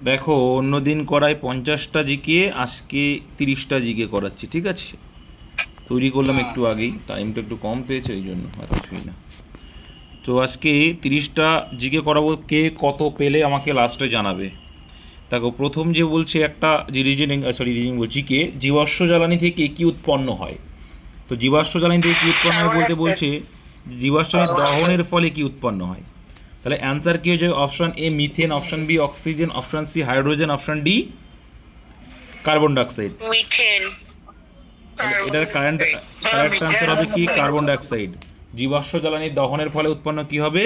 দেখো অন্যদিন করায় পঞ্চাশটা জিকে আজকে তিরিশটা জিকে করাচ্ছি ঠিক আছে? তৈরি করলাম একটু আগেই টাইমটা একটু কম পেয়েছে এই জন্য আর কিছুই না। তো আজকে তিরিশটা জিকে করাবো কে কত পেলে আমাকে লাস্টে জানাবে। দেখো প্রথম যে বলছে একটা যে রিজনিং সরি রিজনিং বলছি জিকে জীবাশ্ম জ্বালানি থেকে কি উৎপন্ন হয়? তো জীবাশ্ম জ্বালানি থেকে কি উৎপন্ন হয় বলতে বলছে জীবাশ্ম দহনের ফলে কি উৎপন্ন হয়? তাহলে অ্যান্সার কি হয়ে যাবে? Option A methane option B oxygen option C hydrogen option D carbon dioxide এটার কারেন্ট কারেক্ট অ্যান্সার হবে কি? কার্বন ডাইঅক্সাইড জীবাশ্ম জ্বালানি দহনের ফলে উৎপন্ন কি হবে?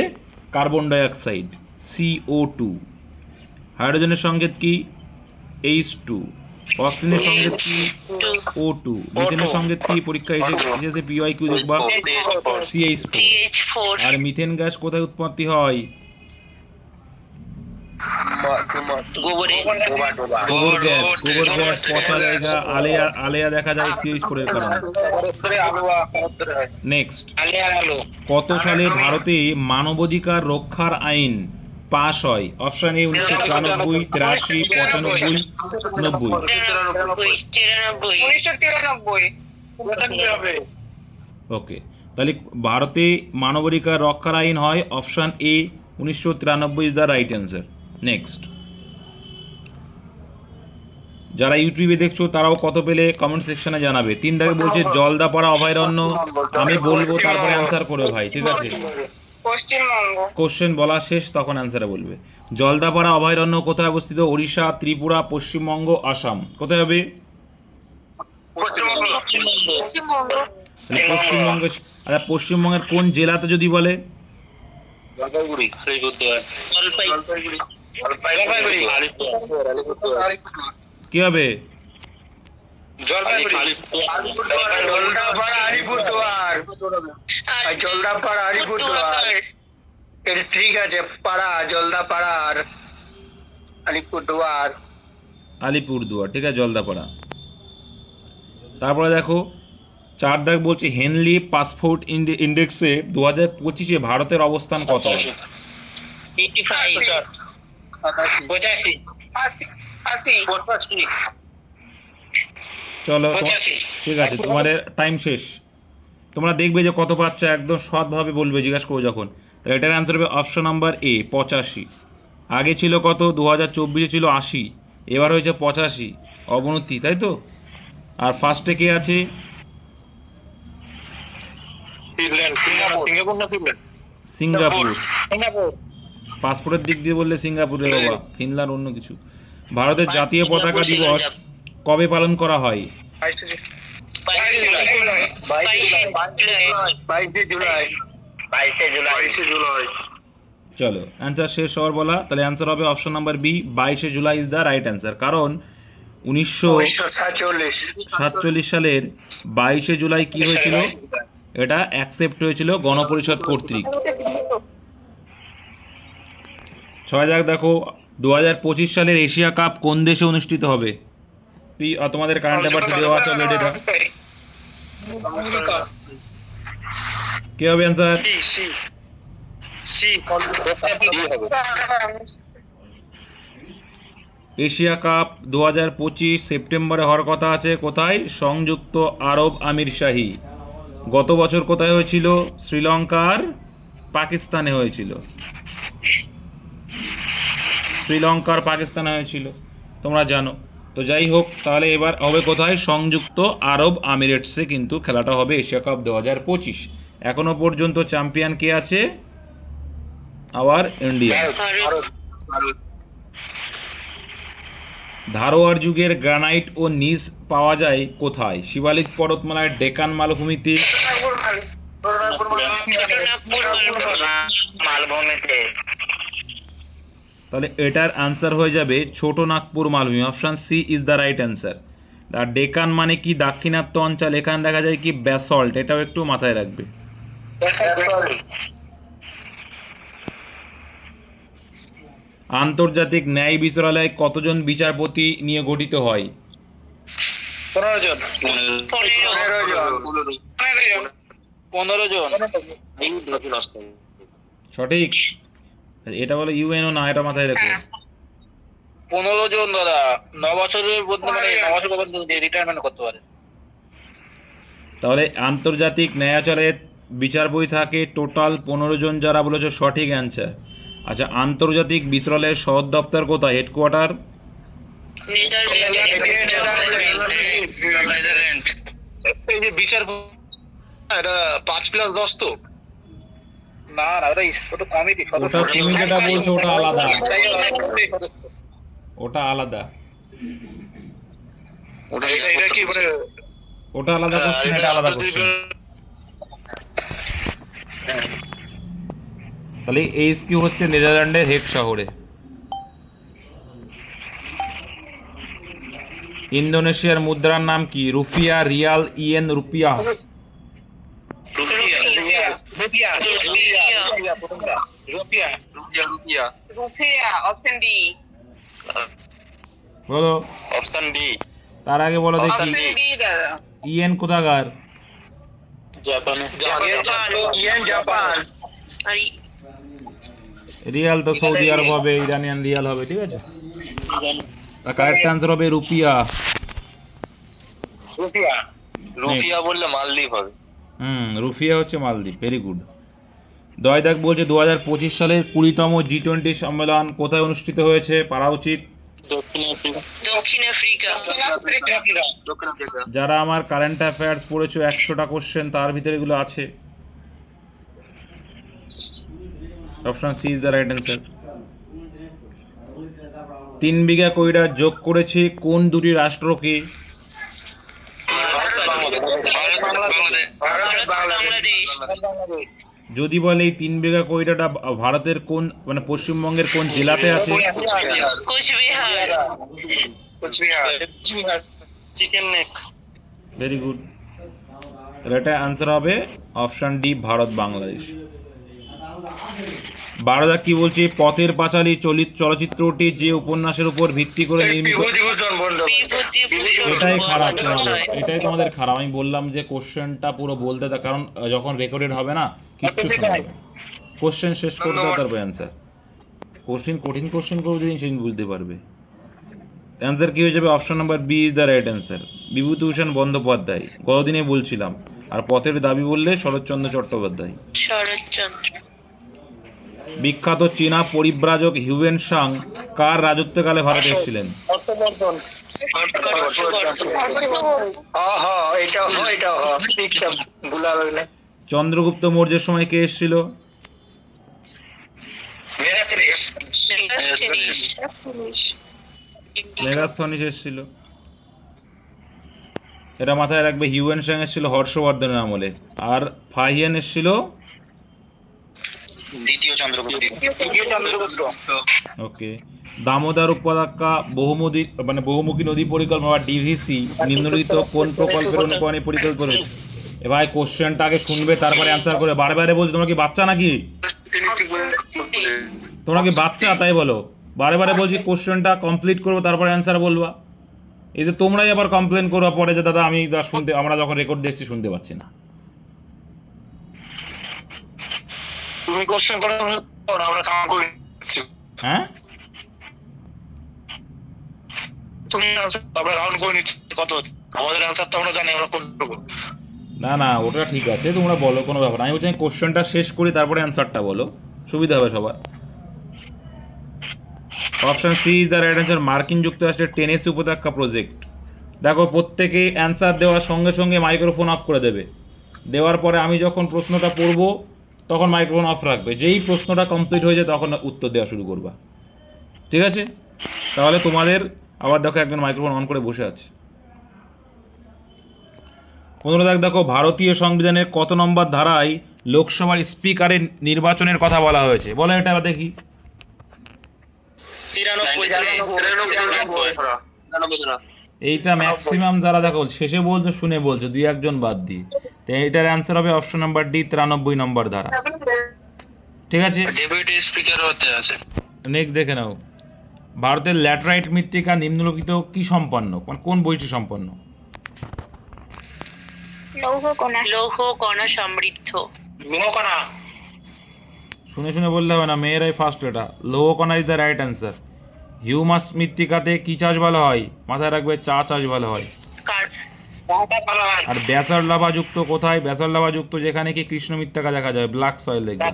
কার্বন ডাইঅক্সাইড সিও টু হাইড্রোজেনের সংকেত কি? এইচ টু অক্সিজেনের সঙ্গে কি? ও টু মিথেনের সঙ্গে কি পরীক্ষা এসে এসেছে পিওয়াই কিউ দেখবা? সিএইচ ফোর আর মিথেন গ্যাস কোথায় উৎপত্তি হয়? গোবর। গ্যাস গোবর গ্যাস পচা জায়গা আলেয়া আলেয়া দেখা যায় সিএইচ ফোরের কারণে। নেক্সট কত সালে ভারতে মানবাধিকার রক্ষার আইন? পাশ হয়। অপশন এ উনিশশো তিরানব্বই তিরাশি পঁচানব্বই নব্বই। ওকে তাহলে ভারতে মানবাধিকার রক্ষার আইন হয়। অপশন এ উনিশশো তিরানব্বই is the right answer next যারা ইউটিউবে দেখছ তারাও কত পেলে কমেন্ট সেকশনে জানাবে। তিন দাগে বলছে জলদাপাড়া অভয়ারণ্য আমি বলব তারপরে অ্যান্সার করবে ভাই। ঠিক আছে? কোশ্চেন বলা শেষ তখন অ্যান্সারে বলবে। জলদাপাড়া অভয়ারণ্য কোথায় অবস্থিত? ওড়িশা ত্রিপুরা পশ্চিমবঙ্গ আসাম। কোথায় হবে? পশ্চিমবঙ্গ। আচ্ছা পশ্চিমবঙ্গের কোন জেলাতে যদি বলে? কি হবে? জলদাপাড়া আলিপুরদুয়ার জলদাপাড়া আলিপুরদুয়ার এটা ঠিক আছে পাড়া জলদাপাড়া আলিপুরদুয়ার আলিপুরদুয়ার ঠিক আছে জলদাপাড়া। তারপরে দেখো চার দাগ বলছে হেনলি পাসপোর্ট ইন্ডেক্সে দু হাজার পঁচিশে ভারতের অবস্থান কত? পঁচাশি। পঁচাশি। চলো ঠিক আছে তোমাদের টাইম শেষ। তোমরা দেখবে যে কত পাচ্ছ একদম সৎভাবে বলবে জিজ্ঞাসা করব যখন। তাহলে এটার অ্যান্সার হবে অপশন নাম্বার এ পঁচাশি। আগে ছিল কত? দু হাজার চব্বিশে ছিল আশি। এবার হয়েছে পঁচাশি অবনতি তাই তো? আর ফার্স্টে কে আছে? সিঙ্গাপুর না ফিনল্যান্ড সিঙ্গাপুর। সিঙ্গাপুর। পাসপোর্টের দিক দিয়ে বললে সিঙ্গাপুরে বাবা ফিনল্যান্ড অন্য কিছু। ভারতের জাতীয় পতাকা দিবস। কবে পালন করা হয়? চলো অ্যান্সার শেষ হওয়ার বলা, তাহলে অ্যান্সার হবে অপশন নাম্বার বি বাইশে July is the right answer কারণ উনিশশো সাতচল্লিশ সালের বাইশে জুলাই কি হয়েছিল? এটা অ্যাকসেপ্ট হয়েছিল গণপরিষদ কর্তৃক। ছয় দাগ দেখো দু হাজার পঁচিশ সালের এশিয়া কাপ কোন দেশে অনুষ্ঠিত হবে? পি- তোমাদের কারেন্ট অ্যাফেয়ার্সে দেওয়া আছে অলরেডি এটা কি হবে answer C C. Asia Cup দু হাজার পঁচিশ সেপ্টেম্বরে হওয়ার কথা আছে কোথায়? সংযুক্ত আরব আমির শাহী। গত বছর কোথায় হয়েছিল? শ্রীলঙ্কার পাকিস্তানে হয়েছিল। শ্রীলঙ্কার পাকিস্তানে হয়েছিল। তোমরা জানো। তো যাই হোক, তাহলে এবার হবে কোথায়? সংযুক্ত আরব আমিরেটসে কিন্তু খেলাটা হবে এশিয়া কাপ দু হাজার পঁচিশ। এখনও পর্যন্ত চ্যাম্পিয়ন কে আছে? Hour India. ধারোয়ার যুগের গ্রানাইট ও নিস পাওয়া যায় কোথায়? শিবালিক পর্বতমালার ডেকান মালভূমিতে। মালভূমিতে। তাহলে এটার অ্যান্সার হয়ে যাবে ছোট নাগপুর মালভূমি option C is the right answer আর ডেকান মানে কি? দাক্ষিণাত্য অঞ্চল এখানে দেখা যায় কি? ব্যাসল্ট এটাও একটু মাথায় রাখবে। আন্তর্জাতিক ন্যায় বিচারালয় কতজন বিচারপতি নিয়ে গঠিত হয়? সঠিক? এটা বলে ইউএনও না এটা মাথায় রেখো। পনেরো জন দাদা। ন বছরের মধ্যে মানে ন বছর পর্যন্ত রিটায়ারমেন্ট করতে পারে। তাহলে আন্তর্জাতিক ন্যায়াচারের বিচার বই থাকে টোটাল পনেরো জন যারা বলেছে সঠিক অ্যান্সার আচ্ছা আন্তর্জাতিক বিচারালয়ের সদর দপ্তর কোথায়? হেডকোয়ার্টার এই বিচার এটা পাঁচ প্লাস দশ তো। না না ওটা ওটা কমিটি ওটা তুমি যেটা বলছো ওটা আলাদা। ওটা আলাদা। ওটা এটা কি মানে ওটা আলাদা কোশ্চেন এটা আলাদা কোশ্চেন তাহলে এইচ কিউ হচ্ছে নেদারল্যান্ডের হেগ শহরে। ইন্দোনেশিয়ার মুদ্রার নাম কি? Rupiah rial yen rupiah. Option D বলো অপশন ডি তার আগে বলো দেখি অপশন ডি দাদা ইয়েন কোথাকার জাপানে ইয়েন জাপান রিয়াল তো সৌদি আরব হবে ইরানিয়ান রিয়াল হবে ঠিক আছে কারেক্ট আনসার হবে রুপিয়া রুপিয়া রুপিয়া বললে মালদ্বীপ হবে হুম রুফিয়া হচ্ছে মালদ্বীপ ভেরি গুড দয়দাক বলছে দু হাজার পঁচিশ সালের কুড়িতম জি টোয়েন্টি সম্মেলন কোথায় অনুষ্ঠিত হয়েছে? পারা উচিত? দক্ষিণ আফ্রিকা। দক্ষিণ আফ্রিকা। দক্ষিণ আফ্রিকা। যারা আমার কারেন্ট অ্যাফেয়ার্স পড়েছো একশোটা কোশ্চেন তার ভিতরে এগুলো আছে। Option C is the right answer তিন বিঘা কইরা যোগ করেছি কোন দুটি রাষ্ট্রকে যদি বলে এই তিন বিঘা কইরাটা ভারতের কোন মানে পশ্চিমবঙ্গের কোন জেলাতে আছে? চিকেন নেক ভেরি গুড তাহলে এটা অ্যান্সার হবে অপশন ডি ভারত বাংলাদেশ বারোদা কি বলছে পথের পাঁচালী চলিত চলচ্চিত্রটি যে উপন্যাসের উপর ভিত্তি করে নির্মিত বিভূতিভূষণ এটাই খারাপ এটাই তোমাদের খারাপ। আমি বললাম যে কোশ্চেনটা পুরো বলতে দাও কারণ যখন রেকর্ডেড হবে না কিচ্ছু শোনা যাবে কোশ্চেন শেষ করতে দাও তারপর অ্যান্সার কোশ্চেন কঠিন কোশ্চেন করবে যদি সেদিন বুঝতে পারবে। অ্যান্সার কি হয়ে যাবে? Option number B is the right answer Bibhutibhushan Bandyopadhyay গতদিনে বলছিলাম। আর পথের দাবি বললে শরৎচন্দ্র চট্টোপাধ্যায়। শরৎচন্দ্র। বিখ্যাত চীনা পরিব্রাজক হিউয়েন সাং কার রাজত্বকালে ভারতে এসেছিলেন? চন্দ্রগুপ্ত মৌর্যের সময় কে এসেছিল? মেগাস্থনিস এসেছিল। এটা মাথায় রাখবে হিউয়েন সাং এসেছিল হর্ষবর্ধনের আমলে। আর ফাহিয়ান এসেছিল দ্বিতীয় চন্দ্রগুপ্ত। দ্বিতীয় চন্দ্রগুপ্ত। ওকে। দামোদর উপত্যকা বহুমুখী মানে বহুমুখী নদী পরিকল্পনা বা ডিভিসি নিম্নলিখিত কোন প্রকল্পের অনুকরণে পরিকল্পিত রয়েছে? এ ভাই কোশ্চেনটা আগে শুনবে তারপরে অ্যান্সার করে বারে বারে বলছে তোমরা কি বাচ্চা নাকি? তোমরা কি বাচ্চা? তাই বলো। বারে বারে বলছি কোশ্চেনটা কমপ্লিট করব তারপরে অ্যান্সার বলবা। এই যে তোমরাই আবার কমপ্লেন করবা পরে যে দাদা আমি শুনতে আমরা যখন রেকর্ড দেখছি শুনতে পাচ্ছি না। তুমি কোশ্চেন করো আমরা কাম করে হ্যাঁ? তুমি আমরা কাউন্ট করে নিচ্ছি কত আমাদের অ্যান্সার তো আমরা জানি আমরা কোন না না ওটা ঠিক আছে তোমরা বলো কোনো ব্যাপার। আমি বলছি কোশ্চেনটা শেষ করি তারপরে অ্যান্সারটা বলো। সুবিধা হবে সবার। Option C is the right answer মার্কিন যুক্তরাষ্ট্রের টেনেসি উপত্যকা প্রজেক্ট দেখো প্রত্যেকে অ্যান্সার দেওয়ার সঙ্গে সঙ্গে মাইক্রোফোন অফ করে দেবে। দেওয়ার পরে আমি যখন প্রশ্নটা পড়ব তখন মাইক্রোফোন অফ রাখবে। যেই প্রশ্নটা কমপ্লিট হয়ে যায় তখন উত্তর দেওয়া শুরু করবা। ঠিক আছে? তাহলে তোমাদের আবার দেখো একজন মাইক্রোফোন অন করে বসে আছে। পনেরো দাগ দেখো ভারতীয় সংবিধানের কত নম্বর ধারায় লোকসভার স্পিকারের নির্বাচনের কথা বলা হয়েছে। বলো এটা এবার দেখি। এইটা ম্যাক্সিমাম যারা দেখো শেষে বলছো শুনে বলছো দুই একজন বাদ দিয়ে। তো এটার অ্যান্সার হবে অপশন নাম্বার ডি তিরানব্বই নম্বর ধারা। ঠিক আছে? ডেপুটি স্পিকার হতে আছে। নেক্সট দেখে নাও। ভারতের ল্যাটেরাইট মৃত্তিকা নিম্নলিখিত কি সম্পন্ন? মানে কোন বৈশিষ্ট্য সম্পন্ন? লৌহ কণা লৌহ কণা সমৃদ্ধ। মোহকানা শুনে শুনে বললে হবে না মেয়েরাই ফার্স্ট এটা। লৌহকণা is the right answer humus মৃত্তিকাতে কি চাষ ভালো হয়? মাথায় রাখবে চা চাষ ভালো হয়। আর ব্যাসার লাভা যুক্ত কোথায়? ব্যাসার লাভা যুক্ত যেখানে কি কৃষ্ণ মৃত্তিকা দেখা যায়? ব্ল্যাক সয়েল দেখবে।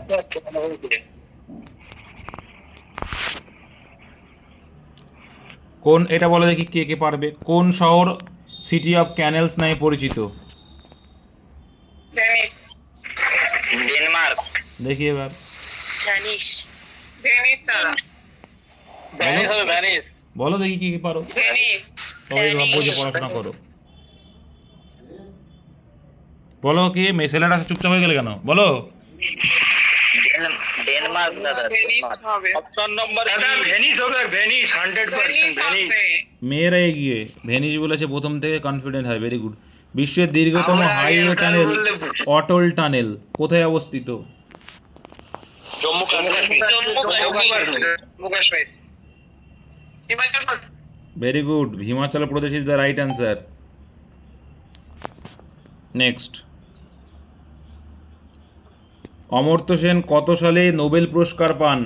কোন এটা বলে দেখি কে কে পারবে? কোন শহর সিটি অফ ক্যানেলস নামে পরিচিত? ডেনমার্ক। দেখি এবার। Venice Venice. বলো দেখি কি কি পারো। সবাই ভাববো পড়াশোনা করো। বলো কি মেয়ে ছেলেটা চুপচাপ হয়ে গেলে কেন? বলো। ডেনমার্ক দাদা অপশন নম্বর দাদা ভেনিস হবে ভেনিস হান্ড্রেড পার্সেন্ট ভেনিস মেয়েরা এগিয়ে। ভেনিস বলেছে প্রথম থেকে কনফিডেন্ট হয় ভেরি গুড বিশ্বের দীর্ঘতম হাইওয়ে টানেল অটল টানেল কোথায় অবস্থিত? Jammu Kashmir. Very good Himachal Pradesh. Is the right answer next Amartya Sen কত সালে নোবেল পুরস্কার পান?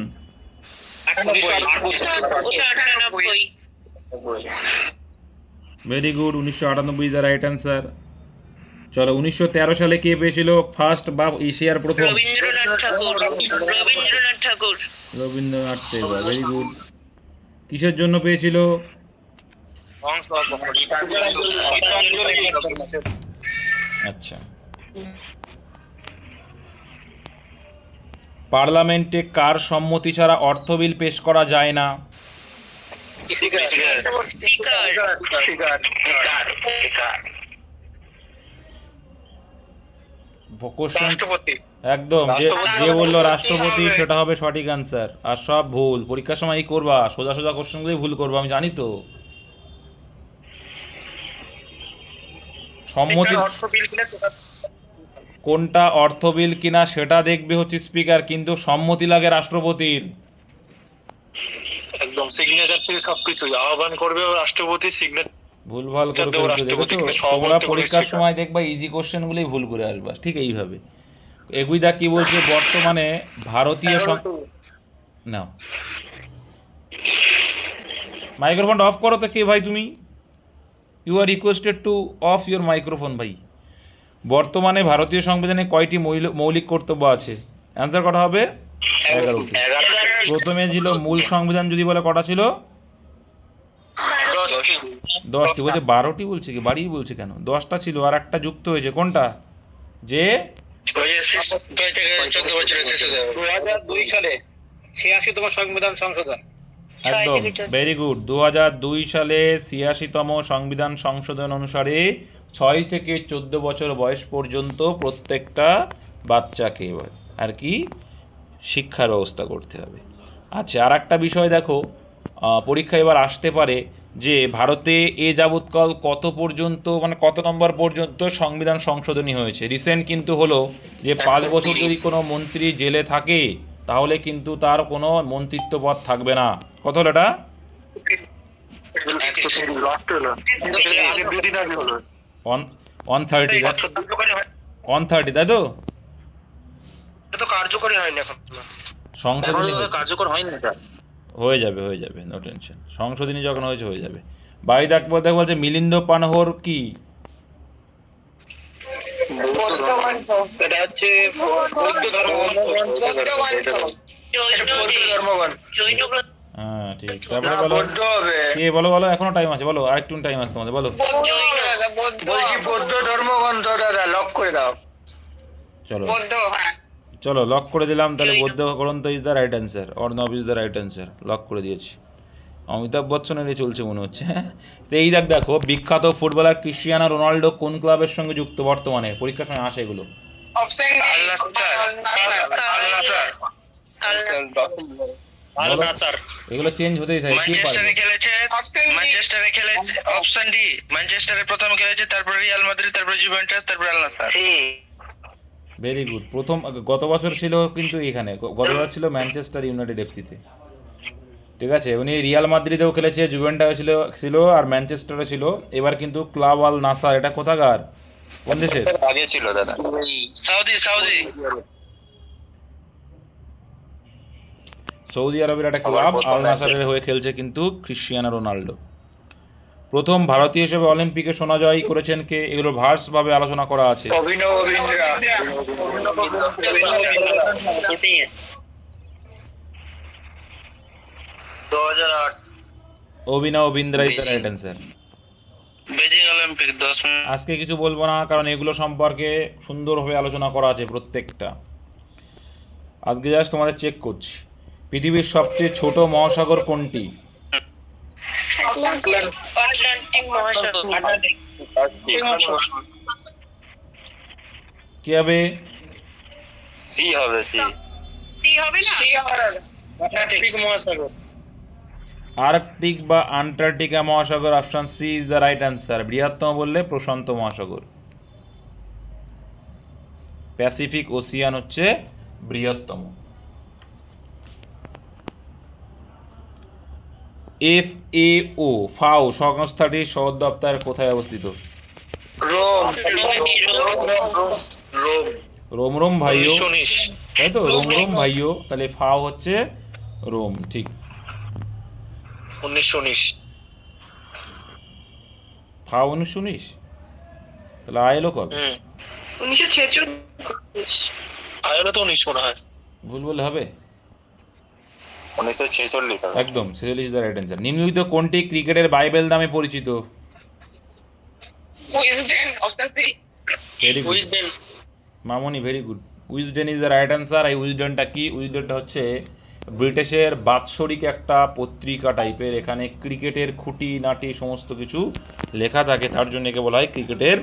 ভেরি গুড উনিশশো আটানব্বই। দ্য রাইট অ্যান্সার চলো উনিশশো তেরো সালে কে পেয়েছিল ফার্স্ট বা এশিয়ার প্রথম? রবীন্দ্রনাথ ঠাকুর। রবীন্দ্রনাথ ঠাকুর। রবীন্দ্রনাথ টেগর ভেরি গুড কিসের জন্য পেয়েছিল? আচ্ছা। পার্লামেন্টে কার সম্মতি ছাড়া অর্থ বিল পেশ করা যায় না? স্পিকার কোশ্চেন রাষ্ট্রপতি। একদম যে বলল রাষ্ট্রপতি সেটা হবে সঠিক অ্যান্সার আর সব ভুল পরীক্ষার সময় এই করবা সোজা সোজা কোশ্চেনগুলোই ভুল করবা আমি জানি তো। সম্মতি অর্থ বিল কিনা কোনটা অর্থ বিল কিনা সেটা দেখবে হচ্ছে স্পিকার কিন্তু সম্মতি লাগে রাষ্ট্রপতির। একদম সিগনেচার থেকে সবকিছু আহ্বান করবে রাষ্ট্রপতি সিগনেচার ভুলভাল করে? তোমরা পরীক্ষার সময় দেখবা ইজি কোশ্চেনগুলোই ভুল করে আসবা ঠিক এইভাবে। এগুইদা কি বলছে বর্তমানে ভারতীয় নাও। মাইক্রোফোনটা অফ করো তো কে ভাই তুমি? You are requested to off your microphone ভাই। বর্তমানে ভারতীয় সংবিধানে কয়টি মৌলিক কর্তব্য আছে? অ্যান্সার কটা হবে? এগারোটি। প্রথমে ছিল মূল সংবিধান যদি বলে কটা ছিল? দশটি। বলছে বারোটি বলছে কি? বাড়িয়ে বলছে কেন? দশটা ছিল আর একটা যুক্ত হয়েছে। কোনটা? যে? সংবিধান সংশোধন। একদম। ভেরি গুড দু দুই সালে ছিয়াশিতম সংবিধান সংশোধন অনুসারে ছয় থেকে চোদ্দ বছর বয়স পর্যন্ত প্রত্যেকটা বাচ্চাকে আর কি শিক্ষার ব্যবস্থা করতে হবে। আচ্ছা আর একটা বিষয় দেখো আহ, পরীক্ষা এবার আসতে পারে যে ভারতে এ যাবৎকাল কত পর্যন্ত মানে কত নম্বর পর্যন্ত সংবিধান সংশোধনী হয়েছে। রিসেন্ট কিন্তু হলো যে পাঁচ বছর যদি কোনো মন্ত্রী জেলে থাকে তাহলে কিন্তু তার কোনো মন্ত্রিত্ব পদ থাকবে না। কত হলো এটা? অন থার্টি অন থার্টি তাই তো? এটা তো কার্যকরী হয়নি এখন। সংশোধনী কার্যকর হয়নি এটা। হয়ে যাবে হয়ে যাবে নো টেনশন সংশোধনী যখন হয়েছে হয়ে যাবে। বাই দেখব দেখ বলছে মিলিন্দ পানহর কি? এটা হ্যাঁ ঠিক। তারপরে বলো। কে বলো বলো এখনও টাইম আছে বলো আরেকটু টাইম আছে তোমাদের বলো। বলছি বৌদ্ধ ধর্মগ্রন্থ দাদা লক করে দাও। চলো। বৌদ্ধ হ্যাঁ চলো লক করে দিলাম তাহলে। বৌদ্ধ গ্রন্থ is the right answer Arnab is the right answer lock করে দিয়েছি। অমিতাভ বচ্চনের এ চলছে মনে হচ্ছে হ্যাঁ? তো এই দেখ দেখো বিখ্যাত ফুটবলার ক্রিস্টিয়ানো রোনাল্ডো কোন ক্লাবের সঙ্গে যুক্ত বর্তমানে? পরীক্ষার সময় আসে এগুলো। অপশন আল নাসার এগুলো চেঞ্জ হতেই থাকে কি পারবে? খেলেছে ম্যানচেস্টারে খেলেছে অপশন ডি ম্যানচেস্টারে প্রথম খেলেছে তারপর রিয়াল মাদ্রিদ তারপর জুভেন্টাস তারপর আল নাসার ভেরি গুড প্রথম গত বছর ছিল কিন্তু এখানে গত বছর ছিল ম্যানচেস্টার ইউনাইটেড এফসিতে ঠিক আছে? উনি রিয়াল মাদ্রিদেও খেলেছে জুভেন্টাও ছিল ছিল আর ম্যানচেস্টারও ছিল। এবার কিন্তু ক্লাব আল নাসা এটা কোথাকার? কোন দেশের? আগে ছিল দাদা। সাউদি সাউদি সৌদি আরবের একটা ক্লাব আল নাসারের হয়ে খেলছে কিন্তু ক্রিশ্চিয়ানো রোনাল্ডো। প্রথম ভারতীয় হিসেবে অলিম্পিকে সোনা জয় করেছেন কে? এগুলো ভার্স ভাবে আলোচনা করা আছে। Abhinav Bindra is the right answer Beijing Olympic দশ মিনিট। আজকে কিছু বলব না কারণ এগুলো সম্পর্কে সুন্দরভাবে আলোচনা করা আছে প্রত্যেকটা। আজকে জাস্ট তোমাদের চেক করছি। পৃথিবীর সবচেয়ে ছোট মহাসাগর কোনটি? কি হবে? সি হবে সি। সি হবে না? মহাসাগর। আর্কটিক বা আন্টার্কটিকা মহাসাগর? Option C is the right answer. বৃহত্তম বললে প্রশান্ত মহাসাগর। প্যাসিফিক ওসিয়ান হচ্ছে বৃহত্তম। এফ এ ও ফাও সংস্থাটির সদর দপ্তর কোথায় অবস্থিত? রোম। রোম ভাইও। তাই তো? রোম রোম ভাইও। তাহলে ফাও হচ্ছে রোম ঠিক। উনিশশো উনিশ। ফাও উনিশশো উনিশ? তাহলে আইলো কবে? হুম। উনিশশো ছেচল্লিশ। আয়োলো তো উনিশ মনে হয়। ভুল বলে হবে? উনিশশো ছেচল্লিশ একদম ছেচল্লিশ দ্য রাইট অ্যান্সার নিম্নলিখিত কোনটি ক্রিকেটের বাইবেল নামে পরিচিত? মামনি very good Wisden is the right answer এই উইজডেনটা কি? উইজডেনটা হচ্ছে ব্রিটিশের বাৎসরিক একটা পত্রিকা টাইপের এখানে ক্রিকেটের খুঁটি নাটি সমস্ত কিছু লেখা থাকে। তার জন্য একে বলা হয় ক্রিকেটের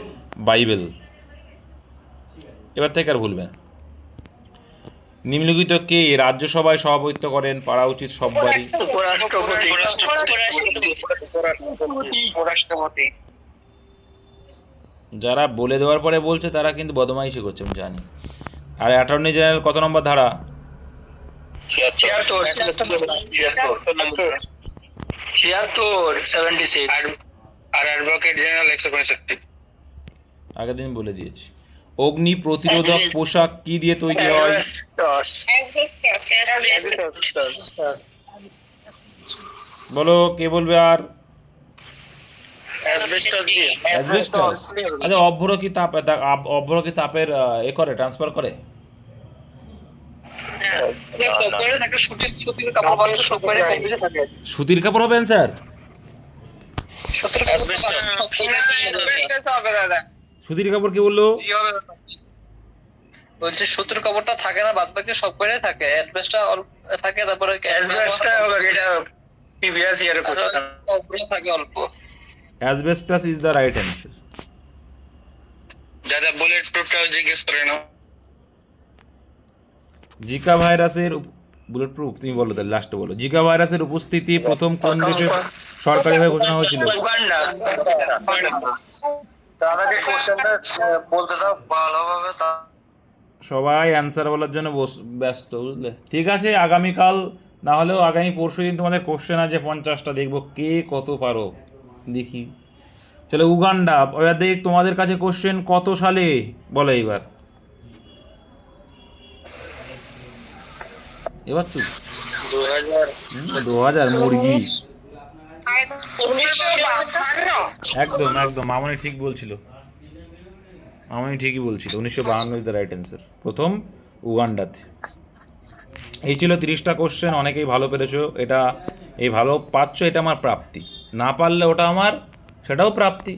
বাইবেল। এবার থেকে আর ভুলবেন না। নিম্নলিখিত কে? রাজ্যসভায় সভাপতিত্ব করেন পারা উচিত সববারই। উপরাষ্ট্রপতি। যারা বলে দেওয়ার পরে বলছে তারা কিন্তু বদমাইশি করছে আমি জানি। আর অ্যাটর্নি জেনারেল কত নম্বর ধারা? আগের দিন বলে দিয়েছি। অগ্নি প্রতিরোধক পোশাক কি দিয়ে তৈরি হয়? বলো কে বলবে আর? আচ্ছা অভ্র কি তাপ অভ্র কি তাপের এ করে ট্রান্সফার করে? সুতির কাপড় হবে স্যার সুতির কাপড় কি বলল? বলছি সুতির কাপড়টা থাকে না বাদ বাকি সব করে থাকে। অ্যাডভেস্টটা থাকে তারপরে এটা প্রিভিয়াস ইয়ারে থাকে অল্প। Asbestos is the right answer দাদা বুলেট প্রুফটাও জিজ্ঞেস করে নাও। জিকা ভাইরাসের বুলেট প্রুফ তুমি বলো তাহলে লাস্টে বলো। জিকা ভাইরাসের উপস্থিতি প্রথম কোন দেশে সরকারিভাবে ঘোষণা হয়েছিল? দাদাকে কোশ্চেনটা বলতে দাও ভালোভাবে সবাই অ্যান্সার বলার জন্য ব্যস্ত বুঝলে? ঠিক আছে আগামীকাল না হলেও আগামী পরশু দিন তোমাদের কোশ্চেন আছে পঞ্চাশটা দেখব কে কত পারো? দেখি। চলো উগান্ডা এবার দেখ তোমাদের কাছে কোশ্চেন কত সালে? বলো এবার এবার চুপ দু হাজার মুরগি। একদম একদম মামনি ঠিক বলছিল। মামনি ঠিকই বলছিল। উনিশশো বাহান্ন ইজ দ্য রাইট অ্যান্সার প্রথম উগান্ডাতে। এই ছিল তিরিশটা কোশ্চেন অনেকেই ভালো পেরেছ। এটা এই ভালো পাচ্ছ এটা আমার প্রাপ্তি। না পারলে ওটা আমার সেটাও প্রাপ্তি।